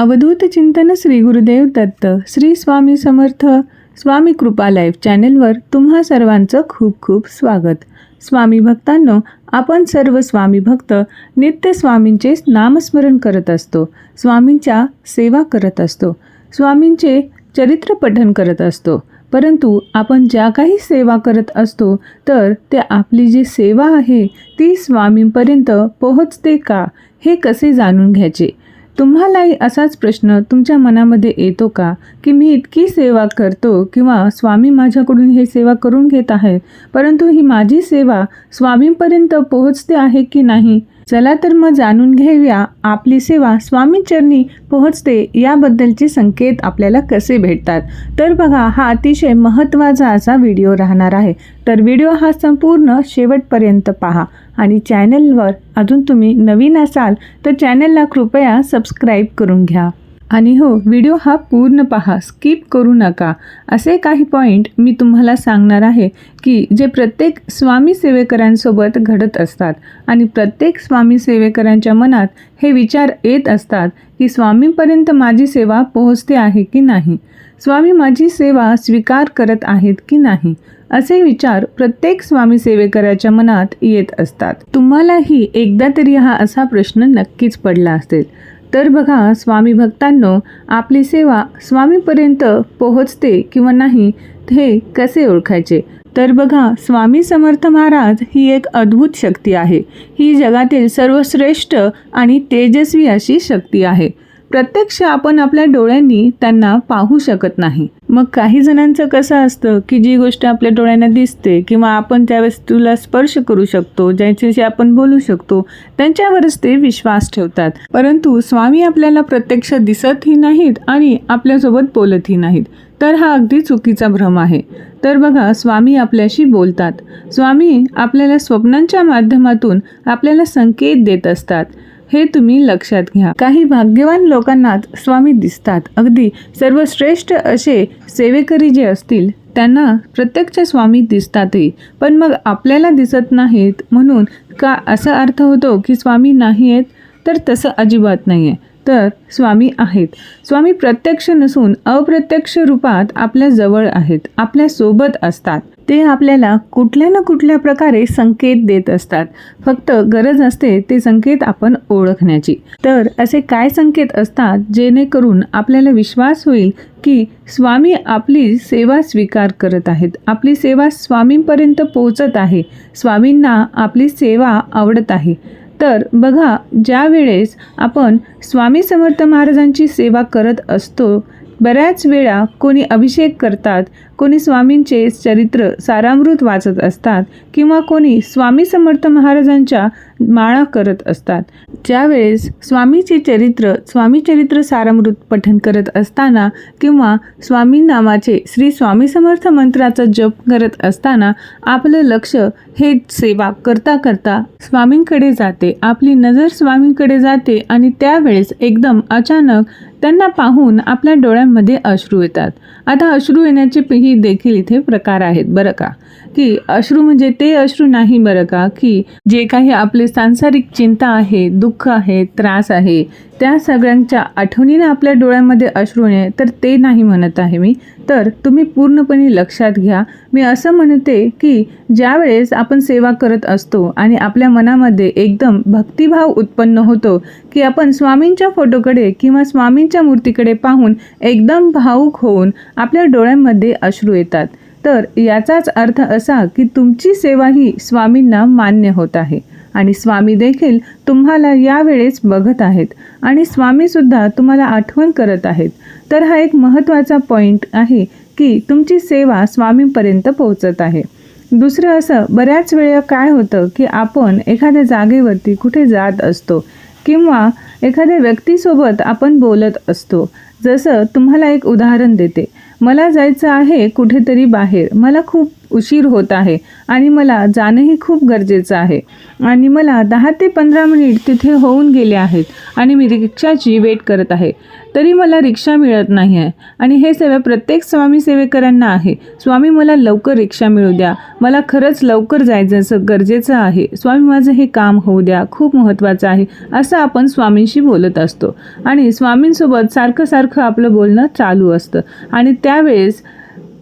अवधूत चिंतन श्री गुरुदेव दत्त श्री स्वामी समर्थ स्वामी कृपा लाईव्ह चॅनेलवर तुम्हा सर्वांचं खूप खूप स्वागत. स्वामी भक्तांनो आपण सर्व स्वामी भक्त नित्य स्वामींचे नामस्मरण करत असतो स्वामींच्या सेवा करत असतो स्वामींचे चरित्र पठन करत असतो. परंतु आपण ज्या काही सेवा करत असतो तर ते आपली जी सेवा आहे ती स्वामींपर्यंत पोहोचते का हे कसे जाणून घ्यायचे? तुम्हालाही असाच प्रश्न तुमच्या मनामध्ये येतो का? की मी इतकी सेवा करतो किंवा स्वामी माझ्याकडून हे सेवा करून घेत आहे परंतु ही माझी सेवा स्वामींपर्यंत पोहोचते आहे की नाही? चला तर मग जाणून घेऊया आपली सेवा स्वामीचरणी पोहोचते याबद्दलचे संकेत आपल्याला कसे भेटतात. तर बघा हा अतिशय महत्त्वाचा असा व्हिडिओ राहणार आहे. तर व्हिडिओ हा संपूर्ण शेवटपर्यंत पहा आणि चॅनलवर अजून तुम्ही नवीन असाल तर चॅनलला कृपया सबस्क्राईब करून घ्या. आणि हो व्हिडिओ हा पूर्ण पहा स्किप करू नका. असे काही पॉईंट मी तुम्हाला सांगणार आहे की जे प्रत्येक स्वामी सेवेकरांसोबत घडत असतात आणि प्रत्येक स्वामी सेवेकरांच्या मनात हे विचार येत असतात की स्वामींपर्यंत माझी सेवा पोहोचते आहे की नाही? स्वामी माझी सेवा स्वीकार करत आहेत की नाही? असे विचार प्रत्येक स्वामी सेवेकराच्या मनात येत असतात. तुम्हालाही एकदा तरी हा असा प्रश्न नक्कीच पडला असेल. तर बघा स्वामी भक्तांनो आपली सेवा स्वामीपर्यंत पोहोचते किंवा नाही हे कसे ओळखायचे? तर बघा स्वामी समर्थ महाराज ही एक अद्भुत शक्ती आहे. ही जगातील सर्वश्रेष्ठ आणि तेजस्वी अशी शक्ती आहे. प्रत्यक्ष आपण आपल्या डोळ्यांनी त्यांना पाहू शकत नाही. मग काही जणांचं कसं असतं की जी गोष्ट आपल्या डोळ्यांना दिसते किंवा आपण त्या वस्तूला स्पर्श करू शकतो ज्याच्याशी आपण बोलू शकतो त्यांच्यावरच ते विश्वास ठेवतात. परंतु स्वामी आपल्याला प्रत्यक्ष दिसतही नाहीत आणि आपल्यासोबत बोलतही नाहीत. तर हा अगदी चुकीचा भ्रम आहे. तर बघा स्वामी आपल्याशी बोलतात. स्वामी आपल्याला स्वप्नांच्या माध्यमातून आपल्याला संकेत देत असतात. हे तुम्ही लक्षात घ्या. काही भाग्यवान लोकांनाच स्वामी दिसतात. अगदी सर्वश्रेष्ठ असे सेवेकरी जे असतील त्यांना प्रत्यक्ष स्वामी दिसतातही. पण मग आपल्याला दिसत नाहीत म्हणून का असा अर्थ होतो की स्वामी नाही आहेत? तर तसं अजिबात नाही आहे तर स्वामी आहेत. स्वामी प्रत्यक्ष नसून अप्रत्यक्ष रूपात आपल्या जवळ आहेत आपल्यासोबत असतात. ते आपल्याला कुठल्या ना कुठल्या प्रकारे संकेत देत असतात. फक्त गरज असते ते संकेत आपण ओळखण्याची. तर असे काय संकेत असतात जेणेकरून आपल्याला विश्वास होईल की स्वामी आपली सेवा स्वीकार करत आहेत. आपली सेवा स्वामींपर्यंत पोहोचत आहे. स्वामींना आपली सेवा आवडत आहे. तर बघा ज्या वेळेस आपण स्वामी समर्थ महाराजांची सेवा करत असतो बऱ्याच वेळा कोणी अभिषेक करतात कोणी स्वामींचे चरित्र सारामृत वाचत असतात किंवा कोणी स्वामी समर्थ महाराजांच्या माळा करत असतात. ज्यावेळेस स्वामीचे चरित्र स्वामी चरित्र सारामृत पठन करत असताना किंवा स्वामी नामाचे श्री स्वामी समर्थ मंत्राचा जप करत असताना आपलं लक्ष हे सेवा करता करता स्वामींकडे जाते. आपली नजर स्वामींकडे जाते आणि त्यावेळेस एकदम अचानक त्यांना पाहून आपल्या डोळ्यांमध्ये अश्रू येतात. आता अश्रू येण्याचे ही देखील इथे प्रकार आहेत बरं का? की अश्रू म्हणजे ते अश्रू नाही बरं का की जे काही आपले सांसारिक चिंता आहे दुःख आहे त्रास आहे त्या सगळ्यांच्या आठवणीने आपल्या डोळ्यामध्ये अश्रू नये तर ते नाही म्हणत आहे मी. तर तुम्ही पूर्णपणे लक्षात घ्या. मी असं म्हणते की ज्यावेळेस आपण सेवा करत असतो आणि आपल्या मनामध्ये एकदम भक्तिभाव उत्पन्न होतो की आपण स्वामींच्या फोटोकडे किंवा स्वामींच्या मूर्तीकडे पाहून एकदम भावूक होऊन आपल्या डोळ्यांमध्ये अश्रू येतात. तर याचाच अर्थ असा की तुमची सेवा ही स्वामींना मान्य होत आहे. आणि स्वामी देखील तुम्हाला यावेळेस बघत आहेत. आणि स्वामीसुद्धा तुम्हाला आठवण करत आहेत. तर हा एक महत्त्वाचा पॉईंट आहे की तुमची सेवा स्वामींपर्यंत पोहोचत आहे. दुसरं असं बऱ्याच वेळा काय होतं की आपण एखाद्या जागेवरती कुठे जात असतो किंवा एखाद्या व्यक्तीसोबत आपण बोलत असतो. जसं तुम्हाला एक उदाहरण देते. मला जायचं आहे कुठेतरी बाहेर. मला खूप उशीर होत आहे आणि मला जाणंही खूप गरजेचं आहे. आणि मला दहा ते पंधरा मिनिट तिथे होऊन गेले आहेत आणि मी रिक्षाची वेट करत आहे. तरी मला रिक्षा मिळत नाही आहे आणि हे सेवा प्रत्येक स्वामी सेवेकरांना आहे. स्वामी मला लवकर रिक्षा मिळू द्या. मला खरंच लवकर जायचं असं गरजेचं आहे. स्वामी माझं हे काम होऊ द्या. खूप महत्त्वाचं आहे. असं आपण स्वामींशी बोलत असतो. आणि स्वामींसोबत सारखं सारखं आपलं बोलणं चालू असतं. आणि त्यावेळेस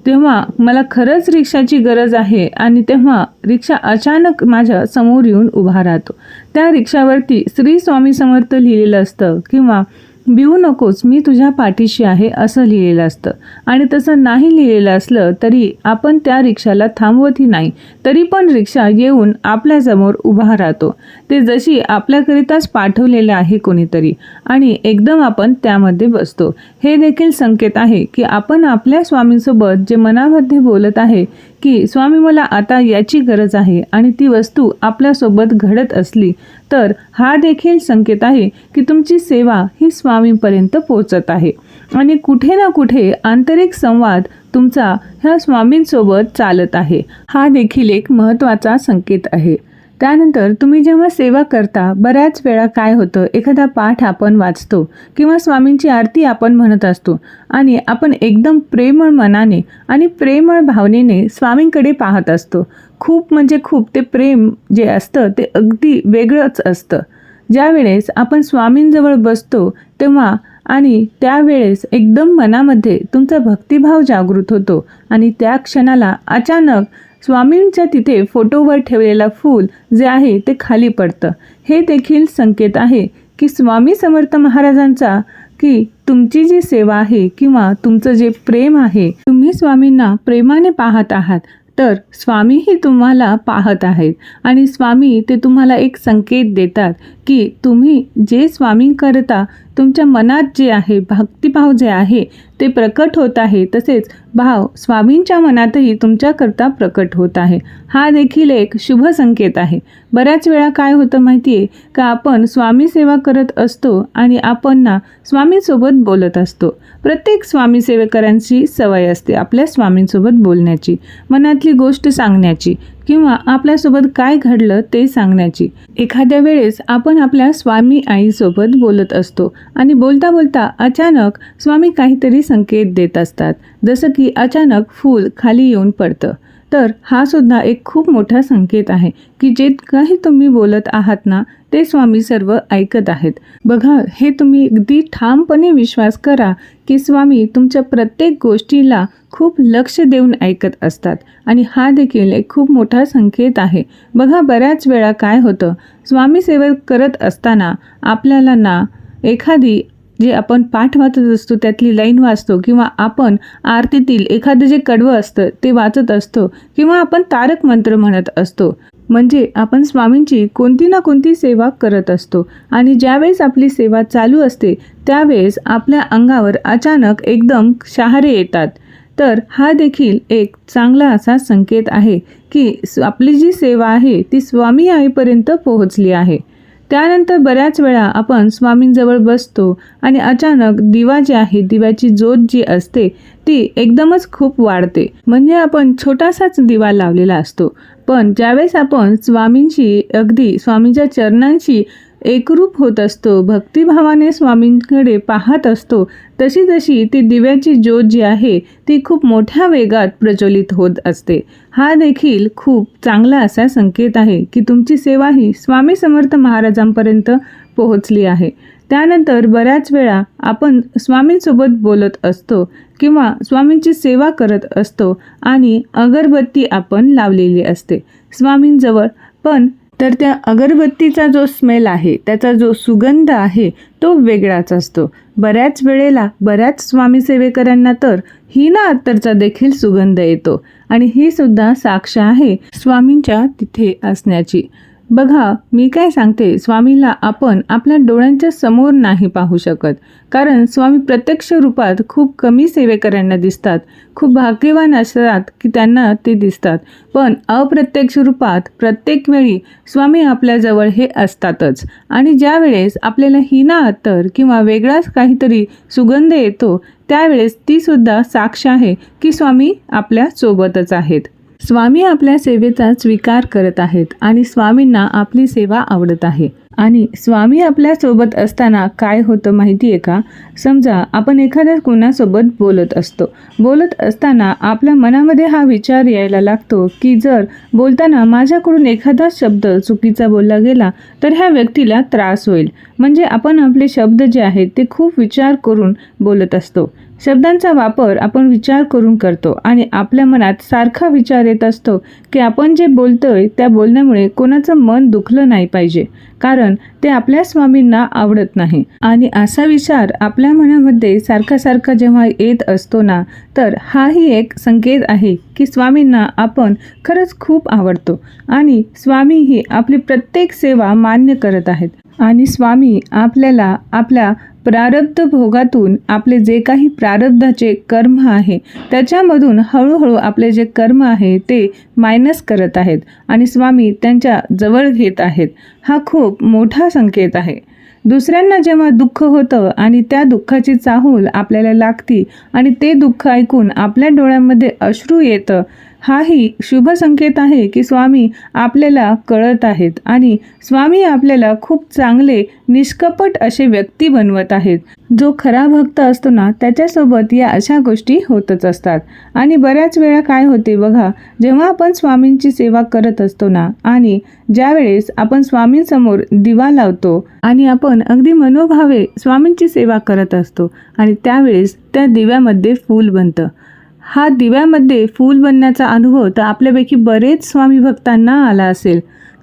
तेव्हा मला खरंच रिक्षाची गरज आहे. आणि तेव्हा रिक्षा अचानक माझ्यासमोर येऊन उभा राहतो. त्या रिक्षावरती श्री स्वामी समर्थ लिहिलेलं असतं. किंवा भिवू नकोस मी तुझ्या पाठीशी आहे असं लिहिलेलं असतं. आणि तसं नाही लिहिलेलं असलं तरी आपण त्या रिक्षाला थांबवतही नाही. तरी पण रिक्षा येऊन आपल्यासमोर उभा राहतो. ते जशी आपल्याकरिताच पाठवलेलं आहे कोणीतरी. आणि एकदम आपण त्यामध्ये बसतो. हे देखील संकेत आहे की आपण आपल्या स्वामींसोबत जे मनामध्ये बोलत आहे की स्वामी मला आता याची गरज आहे आणि ती वस्तू आपल्यासोबत घडत असली तर हा देखील संकेत आहे की तुमची सेवा ही स्वामींपर्यंत पोहोचत आहे. आणि कुठे ना कुठे आंतरिक संवाद तुमचा ह्या स्वामींसोबत चालत आहे. हा देखील एक महत्त्वाचा संकेत आहे. त्यानंतर तुम्ही जेव्हा सेवा करता बऱ्याच वेळा काय होतं? एखादा पाठ आपण वाचतो किंवा स्वामींची आरती आपण म्हणत असतो आणि आपण एकदम प्रेमळ मनाने आणि प्रेमळ भावनेने स्वामींकडे पाहत असतो. खूप म्हणजे खूप ते प्रेम जे असतं ते अगदी वेगळंच असतं. ज्यावेळेस आपण स्वामींजवळ बसतो तेव्हा आणि त्यावेळेस एकदम मनामध्ये तुमचा भक्तिभाव जागृत होतो आणि त्या क्षणाला अचानक स्वामींच्या तिथे फोटोवर ठेवलेलं फूल जे आहे ते खाली पडतं. हे देखील संकेत आहे की स्वामी समर्थ महाराजांचा की तुमची जी सेवा आहे किंवा तुमचं जे प्रेम आहे तुम्ही स्वामींना प्रेमाने पाहत आहात. तर स्वामीही तुम्हाला पाहत आहेत आणि स्वामी ते तुम्हाला एक संकेत देतात की तुम्ही जे स्वामी करता तुमच्या मनात जे आहे भक्तिभाव जे आहे ते प्रकट होत आहे तसेच भाव स्वामींच्या मनातही तुमच्याकरता प्रकट होत आहे. हा देखील एक शुभ संकेत आहे. बऱ्याच वेळा काय होतं माहिती आहे का आपण स्वामी सेवा करत असतो आणि आपण ना स्वामींसोबत बोलत असतो. प्रत्येक स्वामी सेवेकरांची सवय असते आपल्या स्वामींसोबत बोलण्याची मनातली गोष्ट सांगण्याची. किंवा आपल्यासोबत काय घडलं ते सांगण्याची. एखाद्या वेळेस आपण आपल्या स्वामी आईसोबत बोलत असतो आणि बोलता बोलता अचानक स्वामी काहीतरी संकेत देत असतात. जसं की अचानक फूल खाली येऊन पडतं. तर हा सुद्धा एक खूप मोठा संकेत आहे की जे काही तुम्ही बोलत आहात ना ते स्वामी सर्व ऐकत आहेत. बघा हे तुम्ही अगदी ठामपणे विश्वास करा की स्वामी तुमच्या प्रत्येक गोष्टीला खूप लक्ष देऊन ऐकत असतात. आणि हा देखील एक खूप मोठा संकेत आहे. बघा बऱ्याच वेळा काय होतं? स्वामी सेवा करत असताना आपल्याला ना एखादी जे आपण पाठ वाचत असतो त्यातली लाईन वाचतो किंवा आपण आरतीतील एखादं जे कडवं असतं ते वाचत असतो किंवा आपण तारक मंत्र म्हणत असतो. म्हणजे आपण स्वामींची कोणती ना कोणती सेवा करत असतो आणि ज्यावेळेस आपली सेवा चालू असते त्यावेळेस आपल्या अंगावर अचानक एकदम शहारे येतात. तर हा देखील एक चांगला असा संकेत आहे की आपली जी सेवा आहे ती स्वामी आईपर्यंत पोहोचली आहे. त्यानंतर बऱ्याच वेळा आपण स्वामींजवळ बसतो आणि अचानक दिवा जे आहे दिव्याची ज्योत जी असते ती एकदमच खूप वाढते. म्हणजे आपण छोटासाच दिवा लावलेला असतो. पण ज्यावेळेस आपण स्वामींशी अगदी स्वामींच्या चरणांशी एकरूप होत असतो. भक्तिभावाने स्वामींकडे पाहत असतो. तशी तशी ती दिव्याची ज्योत जी आहे ती खूप मोठ्या वेगात प्रज्वलित होत असते. हा देखील खूप चांगला असा संकेत आहे की तुमची सेवा ही स्वामी समर्थ महाराजांपर्यंत पोहोचली आहे. त्यानंतर बऱ्याच वेळा आपण स्वामींसोबत बोलत असतो किंवा स्वामींची सेवा करत असतो आणि अगरबत्ती आपण लावलेली असते. स्वामींजवळ पण तर त्या अगरबत्तीचा जो स्मेल आहे त्याचा जो सुगंध आहे तो वेगळाच असतो. बऱ्याच वेळेला बऱ्याच स्वामी सेवेकरांना तर हिना अत्तरचा देखील सुगंध येतो. आणि ही सुद्धा साक्ष आहे स्वामींच्या तिथे असण्याची. बघा मी काय सांगते स्वामीला आपण आपल्या डोळ्यांच्या समोर नाही पाहू शकत. कारण स्वामी प्रत्यक्ष रूपात खूप कमी सेवेकऱ्यांना दिसतात. खूप भाग्यवान असतात की त्यांना ते दिसतात. पण अप्रत्यक्ष रूपात प्रत्येक वेळी स्वामी आपल्याजवळ हे असतातच. आणि ज्या वेळेस आपल्याला हिना अत्तर किंवा वेगळाच काहीतरी सुगंध येतो त्यावेळेस तीसुद्धा साक्ष आहे की स्वामी आपल्या सोबतच आहेत. स्वामी आपल्या सेवेचा स्वीकार करत आहेत आणि स्वामींना आपली सेवा आवडत आहे. आणि स्वामी आपल्यासोबत असताना काय होतं माहिती आहे का? समजा आपण एखाद्या कोणासोबत बोलत असतो. बोलत असताना आपल्या मनामध्ये हा विचार यायला लागतो की जर बोलताना माझ्याकडून एखादा शब्द चुकीचा बोलला गेला तर ह्या व्यक्तीला त्रास होईल. म्हणजे आपण आपले शब्द जे आहेत ते खूप विचार करून बोलत असतो. शब्दांचा वापर आपण विचार करून करतो आणि आपल्या मनात सारखा विचार येत असतो की आपण जे बोलतोय त्या बोलण्यामुळे कोणाचं मन दुखलं नाही पाहिजे कारण ते आपल्या स्वामींना आवडत नाही. आणि असा विचार आपल्या मनामध्ये सारखा सारखा जेव्हा येत असतो ना तर हाही एक संकेत आहे की स्वामींना आपण खरंच खूप आवडतो आणि स्वामी ही आपली प्रत्येक सेवा मान्य करत आहेत. आणि स्वामी आपल्याला आपल्या प्रारब्ध भोगातून आपले जे काही प्रारब्धाचे कर्म आहे त्याच्यामधून हळूहळू आपले जे कर्म आहे ते मायनस करत आहेत आणि स्वामी त्यांच्या जवळ घेत आहेत. हा खूप मोठा संकेत आहे. दुसऱ्यांना जेव्हा दुःख होतं आणि त्या दुःखाची चाहूल आपल्याला लागती आणि ते दुःख ऐकून आपल्या डोळ्यांमध्ये अश्रू येतं हाही शुभ संकेत आहे की स्वामी आपल्याला कळत आहेत आणि स्वामी आपल्याला खूप चांगले निष्कपट असे व्यक्ती बनवत आहेत. जो खरा भक्त असतो ना त्याच्यासोबत या अशा गोष्टी होतच असतात. आणि बऱ्याच वेळा काय होते बघा जेव्हा आपण स्वामींची सेवा करत असतो ना आणि ज्यावेळेस आपण स्वामींसमोर दिवा लावतो आणि आपण अगदी मनोभावे स्वामींची सेवा करत असतो आणि त्यावेळेस त्या दिव्यामध्ये फूल बनतं. हा दिव्यामध्ये फूल बनण्याचा अनुभव तर आपल्यापैकी बरेच स्वामी भक्तांना आला असेल.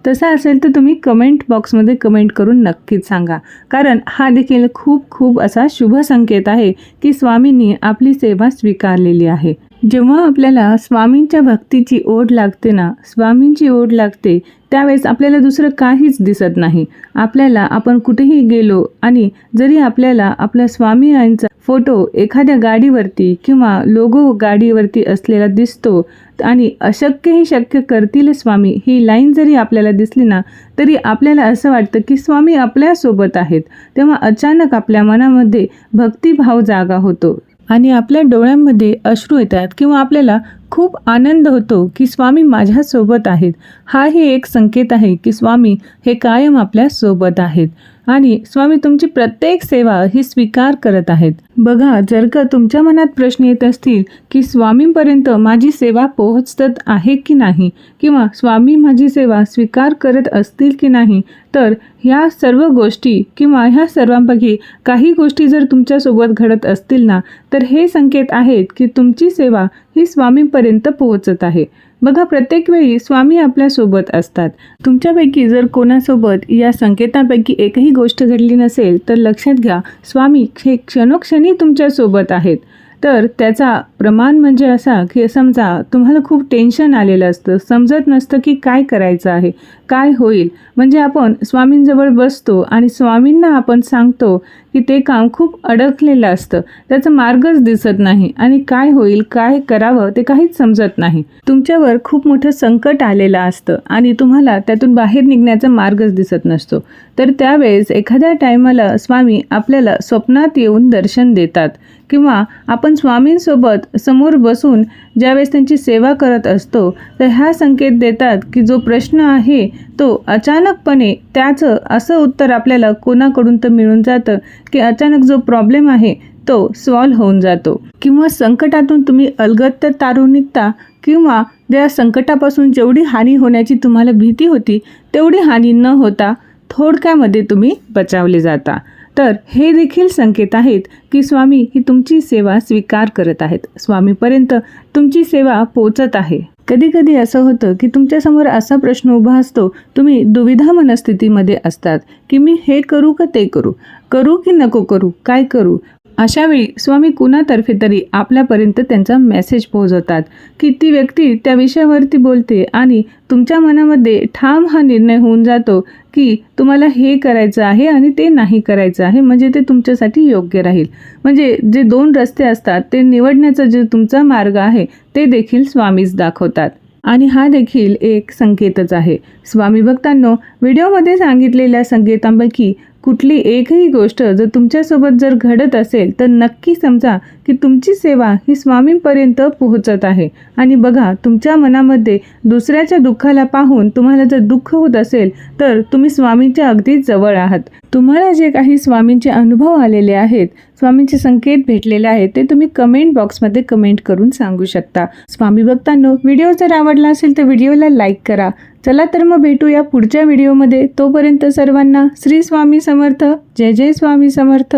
तसा असेल तर तुम्ही कमेंट बॉक्समध्ये कमेंट करून नक्कीच सांगा. कारण हा देखील खूप खूप असा शुभ संकेत आहे की स्वामींनी आपली सेवा स्वीकारलेली आहे. जेव्हा आपल्याला स्वामींच्या भक्तीची ओढ लागते ना स्वामींची ओढ लागते त्यावेळेस आपल्याला दुसरं काहीच दिसत नाही. आपल्याला आपण कुठेही गेलो आणि जरी आपल्याला आपल्या स्वामी यांचा फोटो एखाद्या गाडीवरती किंवा लोगो गाडीवरती असलेला दिसतो आणि अशक्यही शक्य करतील स्वामी ही लाईन जरी आपल्याला दिसली ना तरी आपल्याला असं वाटतं की स्वामी आपल्यासोबत आहेत. तेव्हा अचानक आपल्या मनामध्ये भक्तिभाव जागा होतो. आणि आपल्या डोळ्यांमध्ये अश्रू येतात किंवा आपल्याला खूप आनंद होतो की स्वामी माझ्यासोबत आहेत. हाही एक संकेत आहे की स्वामी हे कायम आपल्यासोबत आहेत. आणि स्वामी तुमची प्रत्येक सेवा ही स्वीकार करत आहेत. बघा जर का तुमच्या मनात प्रश्न येत असतील की स्वामींपर्यंत माझी सेवा पोहोचत आहे की नाही किंवा स्वामी माझी सेवा स्वीकार करत असतील की नाही तर ह्या सर्व गोष्टी किंवा ह्या सर्वांपैकी काही गोष्टी जर तुमच्यासोबत घडत असतील ना तर हे संकेत आहेत की तुमची सेवा ही स्वामींपर्यंत पोहोचत आहे. बघा प्रत्येक वेळी स्वामी आपल्यासोबत असतात. तुमच्यापैकी जर कोणासोबत या संकेतापैकी एकही गोष्ट घडली नसेल तर लक्षात घ्या स्वामी हे क्षणोक्षणी तुमच्यासोबत आहेत. तर त्याचा प्रमाण म्हणजे असा की समजा तुम्हाला खूप टेन्शन आलेलं असतं समजत नसतं की काय करायचं आहे. काय होईल? म्हणजे आपण स्वामींजवळ बसतो आणि स्वामींना आपण सांगतो की ते काम खूप अडकलेलं असतं. त्याचं मार्गच दिसत नाही. आणि काय होईल? काय करावं? ते काहीच समजत नाही. तुमच्यावर खूप मोठं संकट आलेलं असतं आणि तुम्हाला त्यातून बाहेर निघण्याचा मार्गच दिसत नसतो. तर त्यावेळेस एखाद्या टायमाला स्वामी आपल्याला स्वप्नात येऊन दर्शन देतात. किंवा आपण स्वामींसोबत समोर बसून ज्यावेळेस त्यांची सेवा करत असतो तर ह्या संकेत देतात की जो प्रश्न आहे तो अचानकपणे त्याचं असं उत्तर आपल्याला कोणाकडून तर मिळून जातं की अचानक जो प्रॉब्लेम आहे तो सॉल्व्ह होऊन जातो. किंवा संकटातून तुम्ही अलगत तर तारून निघता किंवा त्या संकटापासून जेवढी हानी होण्याची तुम्हाला भीती होती तेवढी हानी न होता थोडक्यामध्ये तुम्ही बचावले जाता. तर हे देखील संकेत आहेत की स्वामी ही तुमची सेवा स्वीकार करत आहेत. स्वामीपर्यंत तुमची सेवा पोचत आहे. कधी कधी असं होतं की तुमच्यासमोर असा प्रश्न उभा असतो तुम्ही दुविधा मनस्थितीमध्ये असतात की मी हे करू का ते करू करू की नको करू काय करू? अशावेळी स्वामी कुणातर्फे तरी आपल्यापर्यंत त्यांचा मेसेज पोहोचवतात की ती व्यक्ती त्या विषयावरती बोलते आणि तुमच्या मनामध्ये ठाम हा निर्णय होऊन जातो की तुम्हाला हे करायचं आहे आणि ते नाही करायचं आहे म्हणजे ते तुमच्यासाठी योग्य राहील. म्हणजे जे दोन रस्ते असतात ते निवडण्याचा जे तुमचा मार्ग आहे ते देखील स्वामीच दाखवतात. आणि हा देखील एक संकेतच आहे. स्वामी भक्तांनो व्हिडिओमध्ये सांगितलेल्या संकेतांपैकी कुठली एकही गोष्ट जर तुमच्यासोबत जर घडत असेल तर नक्की समजा की तुमची सेवा ही स्वामींपर्यंत पोहोचत आहे. आणि बघा तुमच्या मनामध्ये दुसऱ्याच्या दुःखाला पाहून तुम्हाला जर दुःख होत असेल तर तुम्ही स्वामींच्या अगदी जवळ आहात. तुम्हाला जे काही स्वामींचे अनुभव आलेले आहेत स्वामींचे संकेत भेटलेले आहेत ते तुम्ही कमेंट बॉक्समध्ये कमेंट करून सांगू शकता. स्वामी भक्तांनो व्हिडिओ जर आवडला असेल तर व्हिडिओला लाईक करा. चला तर मग भेटूया पुढच्या व्हिडिओमध्ये. तोपर्यंत सर्वांना श्री स्वामी समर्थ जय जय स्वामी समर्थ.